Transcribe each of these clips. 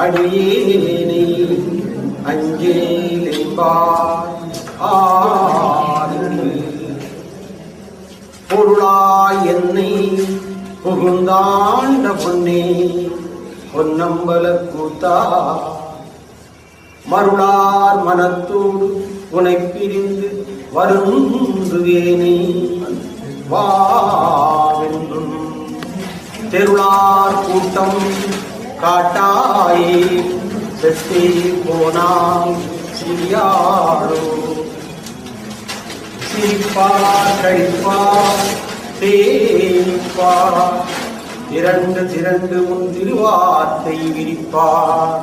அடியேனை அஞ்சேலிம்பார் ஆதி பொருளாய் என்னை புகுந்தாண்ட பொன்னே பொன்னம்பல கூத்தா. மருளார் மனத்தோடு உனை பிரிந்து வருந்துவேனே வாவென்றும். தெருளார் கூட்டம் காட்டாயே செத்தே போனாய் சிறியாரோ. சிரிப்பார் கழிப்பார் தேய்ப்பார் திரண்டு திரண்டு உன் திருவார்த்தை விரிப்பார்.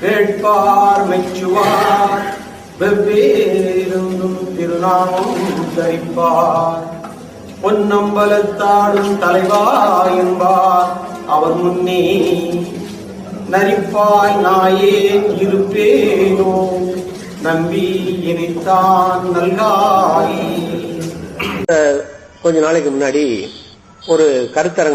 கேட்பார் மெச்சுவார். வெவ்வேறும் திருநாமம் தரிப்பார் பொன்னம்பலத்தாடும் தலைவா என்பார். அவர் முன்னே நரிப்பாய் நாயே இருப்பேனோ? நம்பி இனித்தான் நல்காய் கொஞ்ச நாளைக்கு முன்னாடி ஒரு கருத்தரங்கம்